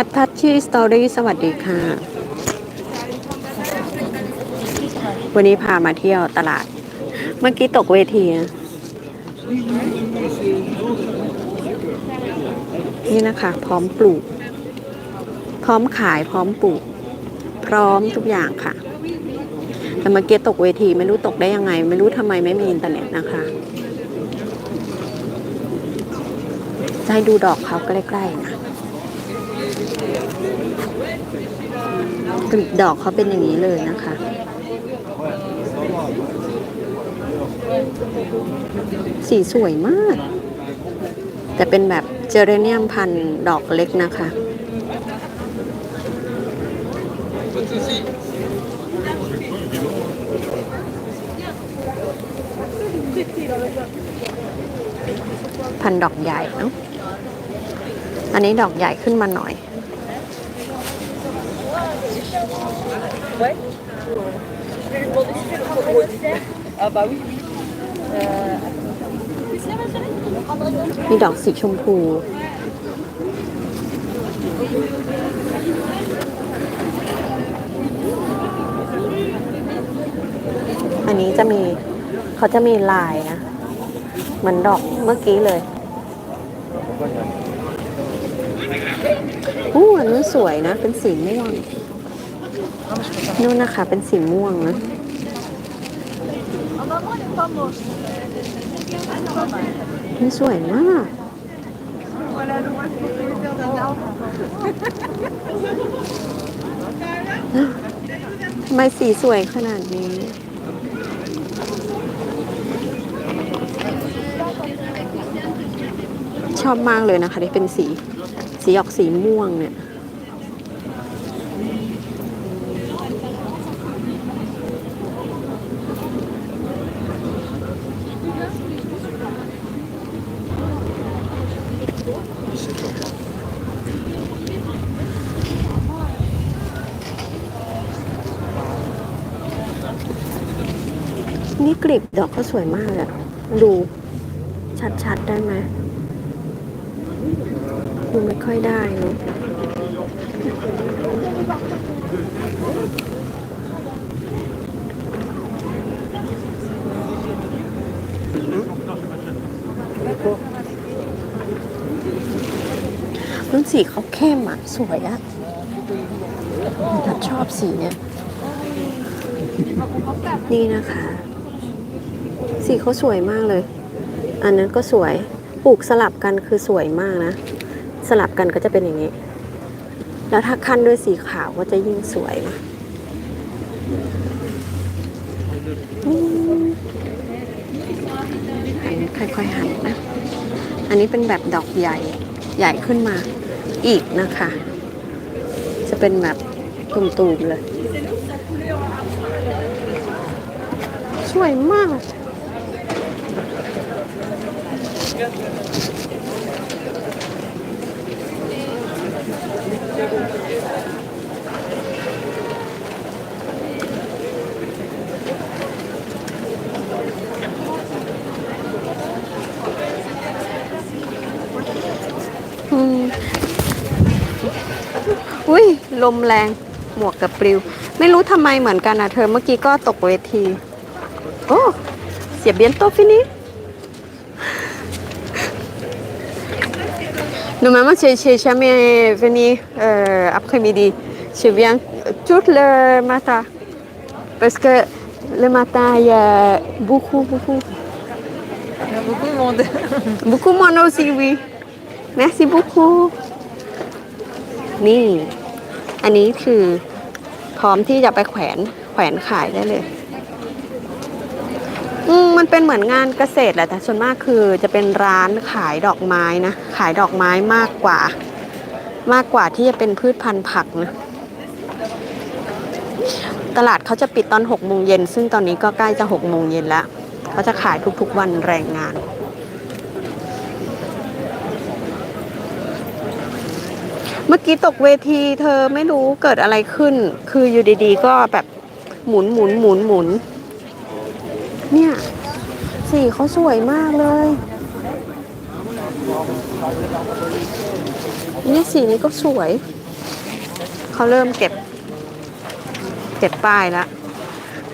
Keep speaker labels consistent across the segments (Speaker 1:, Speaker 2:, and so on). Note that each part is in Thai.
Speaker 1: พัดพัดชื่อสตอรี่สวัสดีค่ะ วันนี้พามาเที่ยวตลาด เมื่อกี้ตกเวทีนะนี่นะคะ พร้อมปลูก พร้อมขายพร้อมปลูก พร้อมทุกอย่างค่ะ แต่เมื่อกี้ตกเวทีไม่รู้ตกได้ยังไง ไม่รู้ทำไมไม่มีอินเทอร์เน็ตนะคะจะให้ดูดอกเขาใกล้ๆนะ กลีบดอกเขาเป็นอย่างนี้เลยนะคะ สีสวยมาก แต่เป็นแบบเจเรเนียมพันดอกเล็กนะคะ พันดอกใหญ่เนาะอันนี้ดอกใหญ่ขึ้นมาหน่อย
Speaker 2: Ah bah oui.
Speaker 1: มีดอกสีชมพู อันนี้จะมีเขาจะมีลายนะ เหมือนดอกเมื่อกี้เลยอู้อันนู้นสวยนะ เป็นสีม่วง นู่นนะคะ เป็นสีม่วงนะนี่สวยมากทำไมสีสวยขนาดนี้ ชอบมากเลยนะคะที่เป็นสี สีออกสีม่วงเนี่ย กลีบดอกก็สวยมากเลยอะดูชัดๆได้ไหมดูไม่ค่อยได้เนอะรุ่นสีเขาเข้มอะสวยอะชอบสีเนี่ย นี่นะคะ สีเขาสวยมากเลย อันนั้นก็สวย ปลูกสลับกันคือสวยมากนะ สลับกันก็จะเป็นอย่างนี้ แล้วถ้าขั้นด้วยสีขาวก็จะยิ่งสวยนะอันนี้ค่อยๆหันนะ อันนี้เป็นแบบดอกใหญ่ใหญ่ขึ้นมาอีกนะคะ จะเป็นแบบตุ่มๆเลย สวยมาก อุ้ยลมแรง หมวกกับปลิว ไม่รู้ทำไมเหมือนกันนะเธอเมื่อกี้ก็ตกเวที โอ้ เสียเบียนโตฟินี่ Normalement, je n'ai jamais venu euh, après-midi. Je viens tout le matin. Parce que le matin, il y a beaucoup, beaucoup.
Speaker 2: Il y a beaucoup de monde.
Speaker 1: Beaucoup de monde aussi, oui. Merci beaucoup. นี่ อันนี้คือพร้อมที่จะไปแขวนแขวนขายได้เลยอื มันเป็นเหมือนงานเกษตรแหละแต่ส่วนมากคือจะเป็นร้านขายดอกไม้นะ ขายดอกไม้มากกว่า มากกว่าที่จะเป็นพืชพันธุ์ผักนะตลาดเขาจะปิดตอน6โมงเย็นซึ่งตอนนี้ก็ใกล้จะ6โมงเย็นแล้วเขาจะขายทุกๆวันแรงงาน เมื่อกี้ตกเวทีเธอไม่รู้เกิดอะไรขึ้น คืออยู่ดีๆ ก็แบบหมุนหมุนหมุนหมุนเนี่ย สีเขาสวยมากเลย นี่สีนี้ก็สวย
Speaker 2: เขา
Speaker 1: เริ่มเก็บ เก็บป้ายแล้ว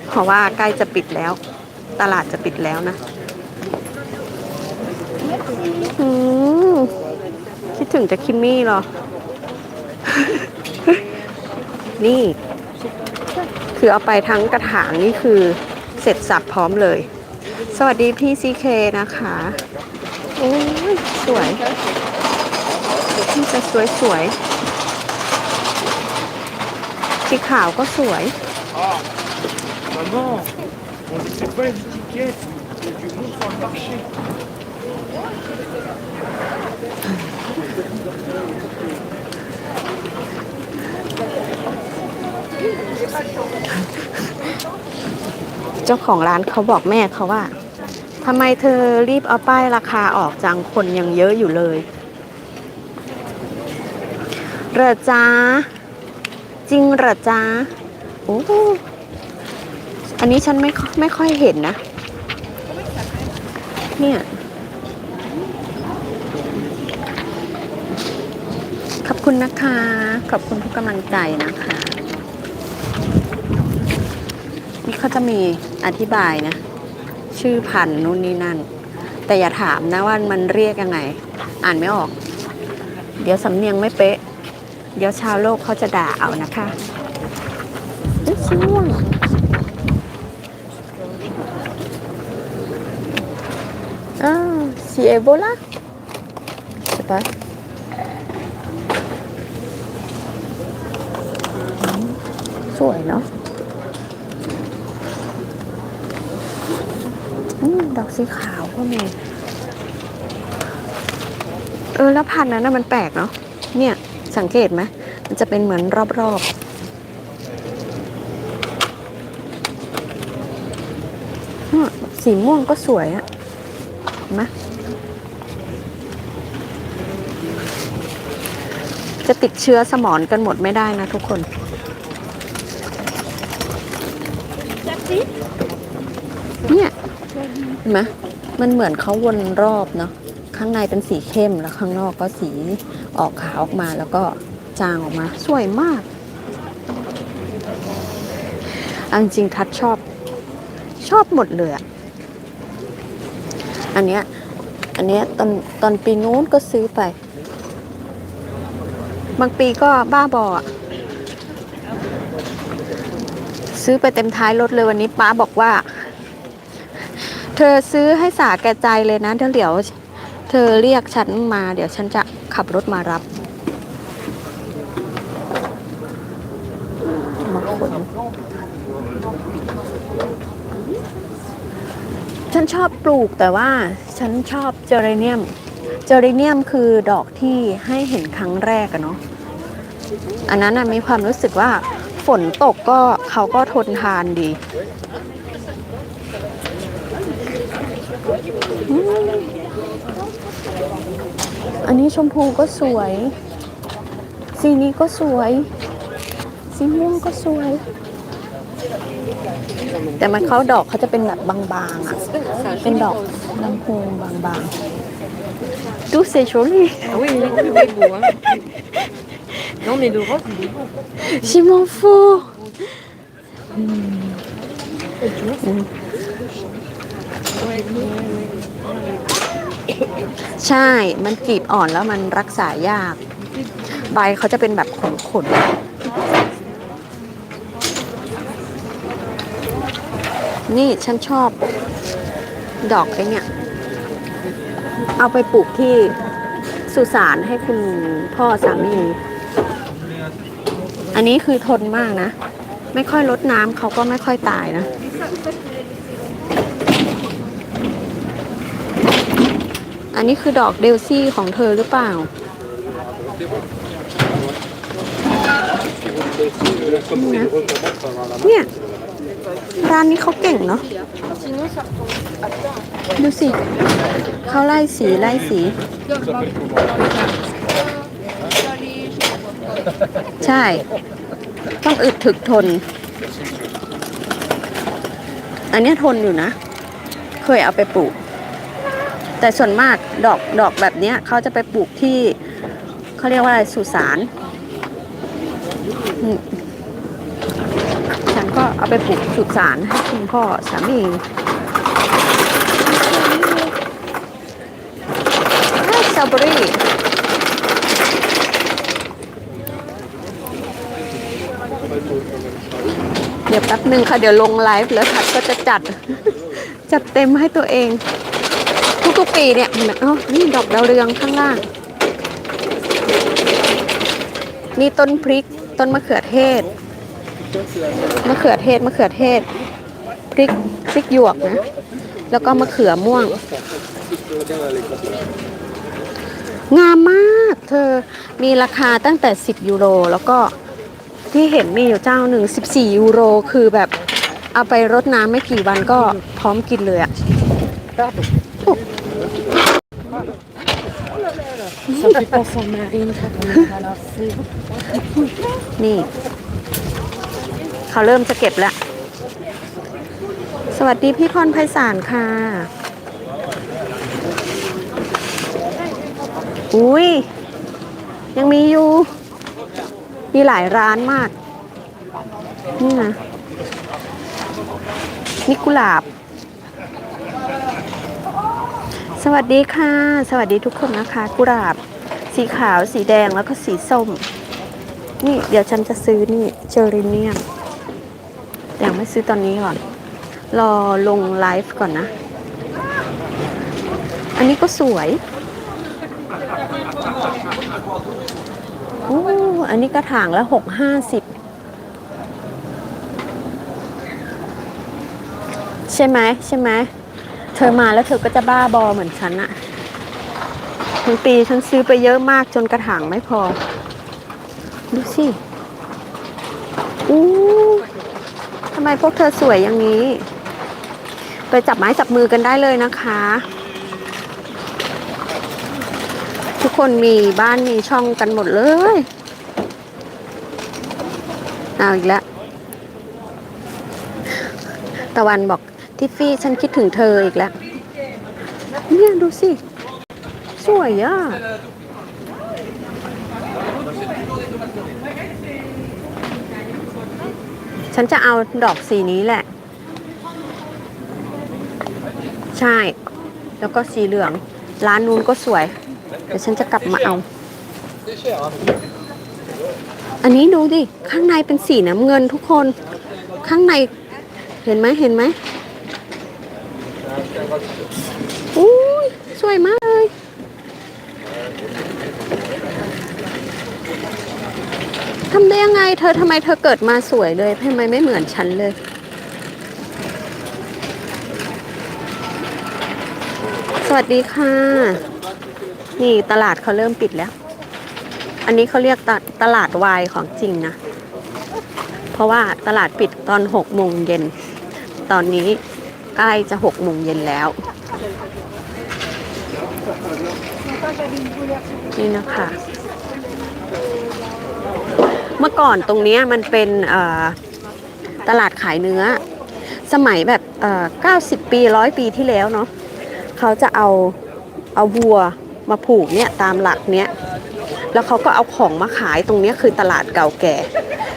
Speaker 1: เพราะว่าใกล้จะปิดแล้ว ตลาดจะปิดแล้วนะคิดถึงจะคิมมี่เหรอ นี่ คือเอาไปทั้งกระถางนี่คือเสร็จสับพร้อมเลย สวัสดีพี่ซีเคนะคะ โอ้ย สวยพี่จะสวยสวย สีขาวก็สวย เจ้าของร้านเขาบอกแม่เขาว่า ทำไมเธอรีบเอาป้ายราคาออกจังคนยังเยอะอยู่เลยเหรอจ้าจริงเหรอจ้าโอ้อันนี้ฉันไม่ไม่ค่อยเห็นนะ เนี่ยขอบคุณนะคะ ขอบคุณทุกกำลังใจนะคะ นี่เขาจะมีอธิบายนะ ชื่อพันธุ์นู่นนี่นั่น แต่อย่าถามนะว่ามันเรียกยังไง อ่านไม่ออก เดี๋ยวสำเนียงไม่เป๊ะ เดี๋ยวชาวโลกเขาจะด่าเอานะคะเอ้ยชิม่วงอ่าสีเอโบลาใช่ปะสวยเนาะ อืม ดอกสีขาวก็มี เออ แล้วพันธุ์นั้นนะมันแปลกเนาะ เนี่ย สังเกตไหม มันจะเป็นเหมือนรอบๆเนี่ยสีม่วงก็สวยอะเห็นไหมจะติดเชื้อสมอนกันหมดไม่ได้นะทุกคน เนี่ย เห็นไหมมันเหมือนเขาวนรอบเนาะข้างในเป็นสีเข้มแล้วข้างนอกก็สีออกขาวออกมาแล้วก็จางออกมา สวยมากอัจริงๆทัดชอบชอบหมดเลยอะอันเนี้ยอันเนี้ยตอนตอนปีนู้นก็ซื้อไป บางปีก็บ้าบออะซื้อไปเต็มท้ายรถเลยวันนี้ป้าบอกว่า ธอซื้อให้สาแก่ใจเลยนะเดี๋ยวเดี๋ยว เธอเรียกฉันมา เดี๋ยวฉันจะขับรถมารับมาขนฉันชอบปลูกแต่ว่าฉันชอบเจอเรเนียม เจอเรเนียมคือดอกที่ให้เห็นครั้งแรกอะเนาะอันนั้นน่ะมีความรู้สึกว่าฝนตกก็เขาก็ทนทานดี อันนี้ชมพูก็สวย สีนี้ก็สวย สีม่วงก็สวย แต่มันเขาดอกเขาจะเป็นแบบบางๆอะ เป็นดอกลำโพงบางๆ ดูเซโชลี่
Speaker 2: Ah oui, il est il est beau. Hein. Non, mais le rose, il est beau.
Speaker 1: ชิมอฟู ใช่ มันกรีบอ่อนแล้วมันรักษายาก ใบเขาจะเป็นแบบขนๆ นี่ฉันชอบ ดอกไอ้เนี่ย เอาไปปลูกที่สุสานให้คุณพ่อสามี อันนี้คือทนมากนะ ไม่ค่อยลดน้ำเขาก็ไม่ค่อยตายนะ นนี้คือดอกเดลซี่ของเธอหรือเปล่า เนี่ย ร้านนี้เขาเก่งเนาะ ดูสิ เขาไล่สีไล่สี ใช่ ต้องอึดถึกทน อันนี้ทนอยู่นะ เคยเอาไปปลูก แต่ส่วนมากดอกดอกแบบนี้เขาจะไปปลูกที่เขาเรียกว่าอะไรสุสานฉันก็เอาไปปลูกสุสานให้คุณพ่อสามีให้สตรอเบอรี่เดี๋ยวแป๊บหนึ่งค่ะ เดี๋ยวลงไลฟ์แล้วทัดก็จะจัด จัดเต็มให้ตัวเอง ทุกๆปีเนี่ยเห็นไหมเอ้านี่ดอกดาวเรืองข้างล่าง นี่ต้นพริกต้นมะเขือเทศมะเขือเทศมะเขือเทศ พริกพริกหยวกนะ แล้วก็มะเขือม่วง งามมากเธอมีราคาตั้งแต่ 10 ยูโร แล้วก็ที่เห็นมีอยู่เจ้าหนึ่ง14 ยูโร คือแบบเอาไปรดน้ำไม่กี่วันก็พร้อมกินเลยอะ
Speaker 2: Ça fait penser à Marine quand on est à la fée.
Speaker 1: นี่ เขาเริ่มจะเก็บแล้วสวัสดีพี่พรไพศาลค่ะ อุ้ย ยังมีอยู่ มีหลายร้านมาก นี่นะนี่กุหลาบ สวัสดีค่ะ สวัสดีทุกคนนะคะ กุหลาบ สีขาวสีแดงแล้วก็สีส้ม นี่เดี๋ยวฉันจะซื้อนี่เจอริเนียมแต่ยังไม่ซื้อตอนนี้ก่อน รอลงไลฟ์ก่อนนะ อันนี้ก็สวยอู้อันนี้กระถางละหกห้าสิบใช่ไหมใช่ไหม เธอมาแล้วเธอก็จะบ้าบอเหมือนฉันอะทั้งปีฉันซื้อไปเยอะมากจนกระถางไม่พอ ดูสิอู้ทำไมพวกเธอสวยอย่างนี้ ไปจับไม้จับมือกันได้เลยนะคะ ทุกคนมีบ้านมีช่องกันหมดเลยเอาอีกแล้วตะวันบอก ทิฟฟี่ฉันคิดถึงเธออีกแล้ว เนี่ยดูสิ สวยอะ ฉันจะเอาดอกสีนี้แหละ ใช่ แล้วก็สีเหลือง ร้านนู้นก็สวย เดี๋ยวฉันจะกลับมาเอา อันนี้ดูดิ ข้างในเป็นสีน้ำเงินทุกคน ข้างในเห็นไหมเห็นไหม อุ้ยสวยมากเลยทำได้ยังไง เธอทำไมเธอเกิดมาสวยเลยทำไมไม่เหมือนฉันเลย สวัสดีค่ะ นี่ตลาดเขาเริ่มปิดแล้ว อันนี้เขาเรียกตตลาดวายของจริงนะ เพราะว่าตลาดปิดตอนหกโมงเย็น ตอนนี้ ใกล้จะหกโมงเย็นแล้ว นี่นะคะ เมื่อก่อนตรงนี้มันเป็นตลาดขายเนื้อ สมัยแบบเอ่อ90ปีร้อยปีที่แล้วเนาะเขาจะเอาเอาวัวมาผูกเนี่ยตามหลักเนี้ยแล้วเขาก็เอาของมาขายตรงนี้คือตลาดเก่าแก่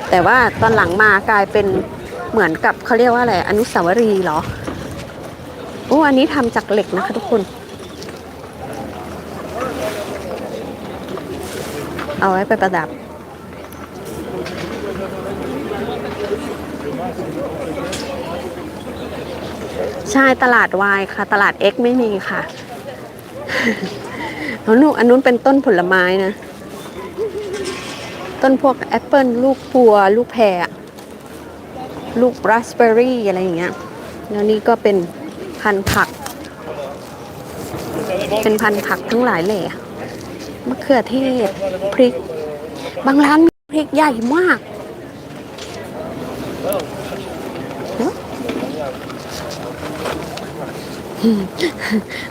Speaker 1: แต่ว่าตอนหลังมากลายเป็นเหมือนกับเขาเรียกว่าอะไรอนุสาวรีย์เหรอ อ้อันนี้ทำจากเหล็กนะคะทุกคน เอาไว้ไปประดับ ใช่ตลาดวายค่ะ ตลาด X ไม่มีค่ะเอาหนูอันนู้นเป็นต้นผลไม้นะ ต้นพวกแอปเปิลลูกพัว ลูกแพรลูกราสเบอร์รี่อะไรอย่างเงี้ย แล้วนี่ก็เป็น พันธุ์ผัก เป็นพันธุ์ผักทั้งหลายเลยอะมะเขือเทศ พริก บางร้านมีพริกใหญ่มากเนอะ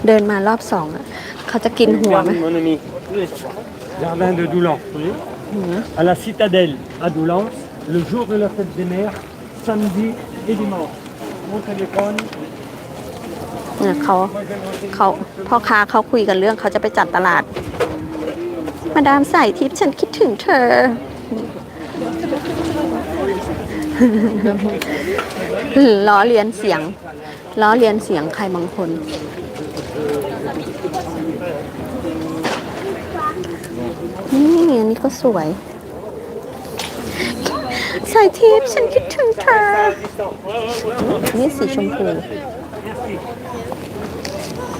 Speaker 1: เดินมารอบสองอะเขาจะกินหัวไหม
Speaker 3: Mon ami. Jardin de Doulan. oui.
Speaker 1: หัว
Speaker 3: À la citadelle à Doulan, le jour de la fête des mères, samedi et dimanche. Mon téléphone,
Speaker 1: เนี่ยเขาเขาพ่อค้าเขาคุยกันเรื่องเขาจะไปจัดตลาด มาดามใส่ทิพย์ฉันคิดถึงเธอ ล้อเลียนเสียง ล้อเลียนเสียงใครบางคน นี่อันนี้ก็สวยสายทิพย์ฉันคิดถึงเธอ นี่สีชมพู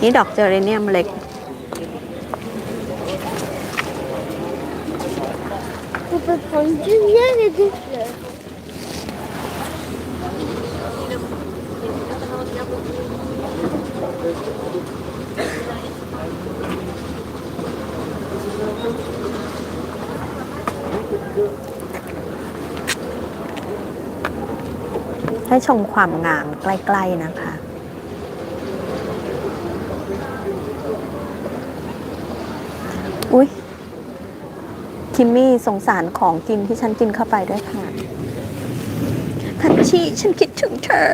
Speaker 1: นี่ดอกเจอเรเนียมเล็ก ให้ชมความงามใกล้ ๆ นะคะ คิมมี่สงสารของกินที่ฉันกินเข้าไปด้วยค่ะทันชีฉันคิดถึงเธอ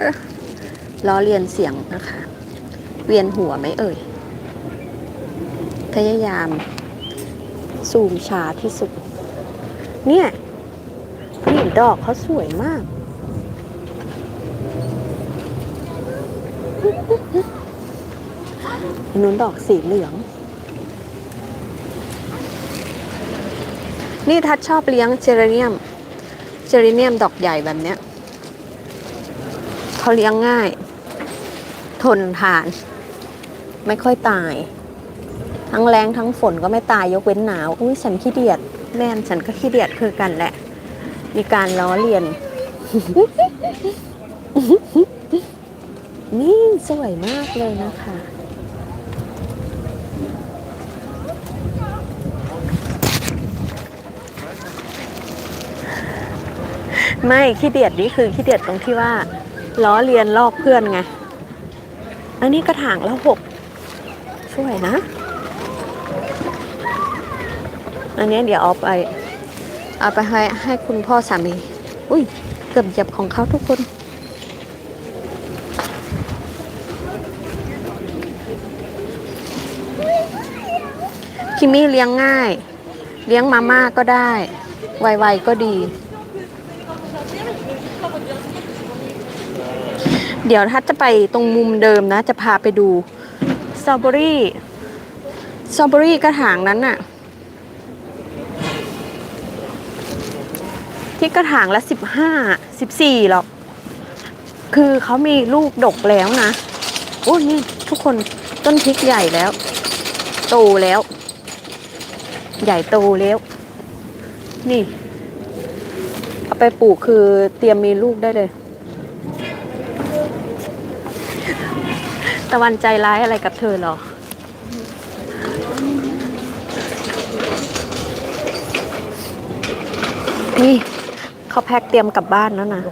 Speaker 1: ล้อเลียนเสียงนะคะ เวียนหัวไหมเอ่ย พยายามซูมช้าที่สุด เนี่ยนี่ดอกเขาสวยมากนนู้นดอกสีเหลือง นี่ทัดชอบเลี้ยงเจเรเนียม เจเรเนียมดอกใหญ่แบบเนี้ยเขาเลี้ยงง่าย ทนทาน ไม่ค่อยตาย ทั้งแรงทั้งฝนก็ไม่ตายยกเว้นหนาว อุ้ยฉันขี้เดียด แม่นฉันก็ขี้เดียดคือกันแหละ มีการล้อเลียน นี่สวยมากเลยนะคะ ไม่ขี้เดียดนี่คือขี้เดียดตรงที่ว่าล้อเลียนลอกเพื่อนไง อันนี้กระถางละหกสวยนะ อันนี้เดี๋ยวเอาไปเอาไปให้ให้คุณพ่อสามี อุ้ยเกือบเหยียบของเขาทุกคน คิมมี่เลี้ยงง่าย เลี้ยงมาม่าก็ได้ ไวๆก็ดี เดี๋ยวถ้าจะไปตรงมุมเดิมนะ จะพาไปดูสตรอเบอรี่สตรอเบอรี่กระถางนั้นน่ะ ที่กระถางละสิบห้าสิบสี่หรอก คือเขามีลูกดกแล้วนะโอ้ยนี่ทุกคนต้นพริกใหญ่แล้ว โตแล้ว ใหญ่โตแล้ว นี่ เอาไปปลูกคือเตรียมมีลูกได้เลย ตะวันใจร้ายอะไรกับเธอเหรอ นี่เขาแพ็คเตรียมกลับบ้านแล้วนะ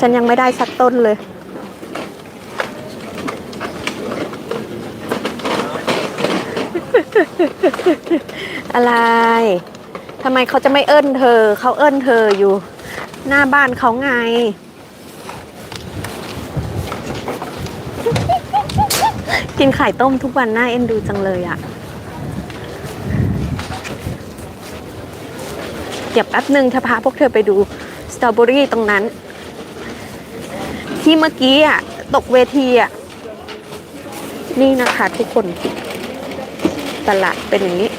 Speaker 1: ฉันยังไม่ได้สักต้นเลย อะไร ทำไมเขาจะไม่เอิ้นเธอ เขาเอิ้นเธออยู่ หน้าบ้านเขาไง กินไข่ต้มทุกวันน่าเอ็นดูจังเลยอะเดี๋ยวแป๊บหนึ่งจะพาพวกเธอไปดูสตรอเบอรี่ตรงนั้น ที่เมื่อกี้อะตกเวทีอะนี่นะคะทุกคน ตลาดเป็นอย่างนี้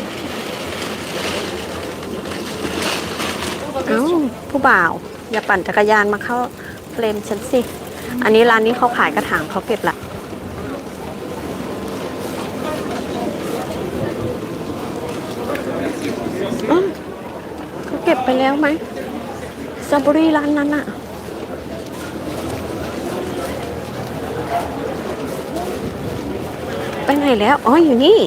Speaker 1: เอ้า ผู้บ่าว อย่าปั่นจักรยานมาเข้าเฟรมฉันสิ อันนี้ร้านนี้เขาขายกระถางเขาเก็บละ อ้าวเขาเก็บ ไปแล้วไหมสตรอเบอรี่ร้านนั้นอะไปไหนแล้ว อ๋อ อยู่นี่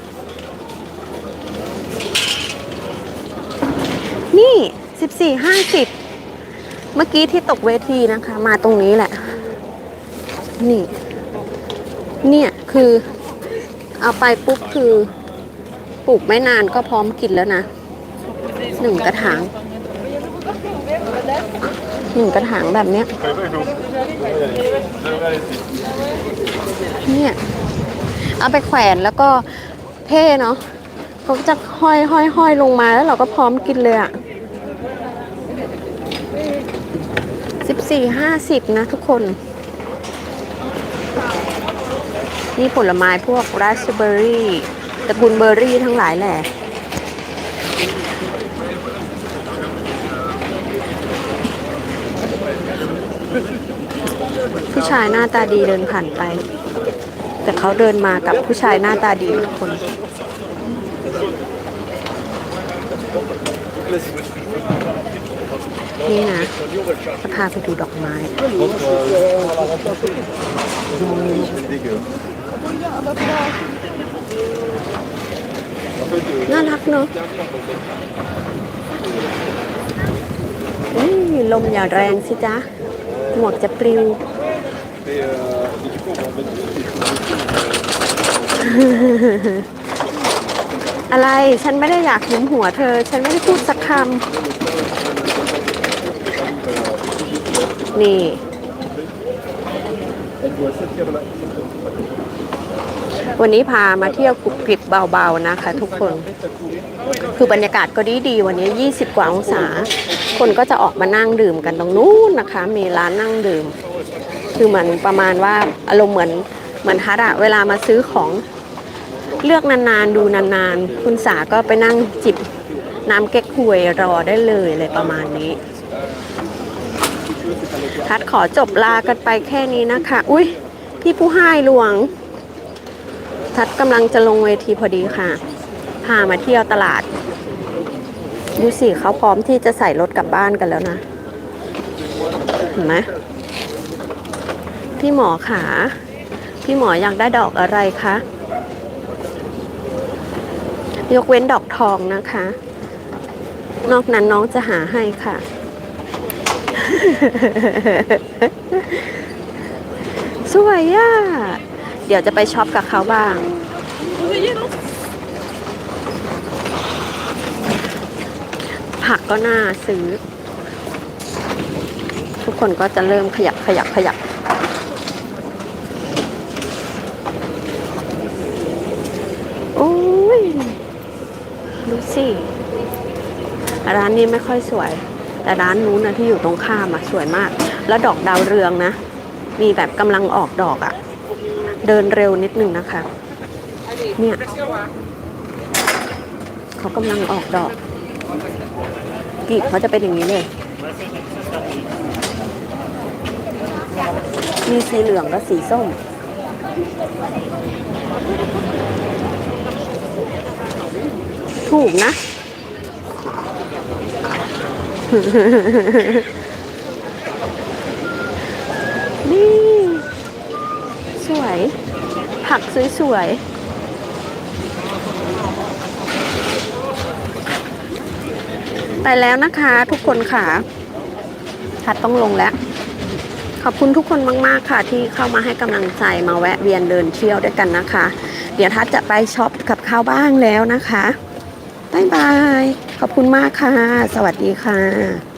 Speaker 1: นี่สิบสี่ห้าสิบเมื่อกี้ที่ตกเวทีนะคะ มาตรงนี้แหละ นี่ เนี่ยคือ เอาไปปุ๊บคือ ปลูกไม่นานก็พร้อมกินแล้วนะหนึ่งกระถาง หนึ่งกระถางแบบเนี้ยเนี่ยเอาไปแขวนแล้วก็เท่เนาะเขาก็จะห้อยห้อยห้อยลงมาแล้วเราก็พร้อมกินเลยอะ่ะสี่ห้าสิบนะทุกคน นี่ผลไม้พวกราสเบอร์รี่ตระกูลเบอร์รี่ทั้งหลายแหละ ผู้ชายหน้าตาดีเดินผ่านไป แต่เขาเดินมากับผู้ชายหน้าตาดีทุกคน นี่นะจะพาไปดูดอกไม้น่ารักเนอะลมอย่าแรงสิจ๊ะ หมวกจะปลิว อะไร ฉันไม่ได้อยากหยุมหัวเธอ ฉันไม่ได้พูดสักคำ นี่ วันนี้พามาเที่ยวกรุบกริบเบาๆนะคะทุกคน คือบรรยากาศก็ดีดีๆวันนี้ 20 กว่าองศา คนก็จะออกมานั่งดื่มกันตรงนู้นนะคะ มีร้านนั่งดื่ม คือเหมือนประมาณว่าอารมณ์เหมือนเหมือนฮัทอะเวลามาซื้อของเลือกนานๆ ดูนานๆ คุณสาก็ไปนั่งจิบน้ำเก๊กฮวยรอได้เลยเลยประมาณนี้ทัดขอจบลากันไปแค่นี้นะคะ อุ้ยพี่ผู้ให้หลวง ทัดกำลังจะลงเวทีพอดีค่ะ พามาเที่ยวตลาดดูสิเขาพร้อมที่จะใส่รถกลับบ้านกันแล้วนะเห็นไหม พี่หมอขาพี่หมออยากได้ดอกอะไรคะ ยกเว้นดอกทองนะคะ นอกนั้นน้องจะหาให้ค่ะ สวยอะ เดี๋ยวจะไปช็อปกับเขาบ้าง ผักก็น่าซื้อ ทุกคนก็จะเริ่มขยับขยับขยับ โอ้ย ดู สิ ร้านนี้ไม่ค่อยสวย แต่ร้านนู้นนะที่อยู่ตรงข้ามอะสวยมาก แล้วดอกดาวเรืองนะ มีแบบกำลังออกดอกอะเดินเร็วนิดนึงนะคะ เนี่ยเขากำลังออกดอกกีบเขาจะเป็นอย่างนี้เลย มีสีเหลืองและสีส้ม ถูกนะ นี่ สวย ผักสวยๆไปแล้วนะคะทุกคนค่ะทัดต้องลงแล้ว ขอบคุณทุกคนมาก ๆ ค่ะ ที่เข้ามาให้กำลังใจมาแวะเวียนเดินเที่ยวด้วยกันนะคะ เดี๋ยวทัดจะไปช็อปกับข้าวบ้างแล้วนะคะ บ๊ายบาย ขอบคุณมากค่ะ สวัสดีค่ะ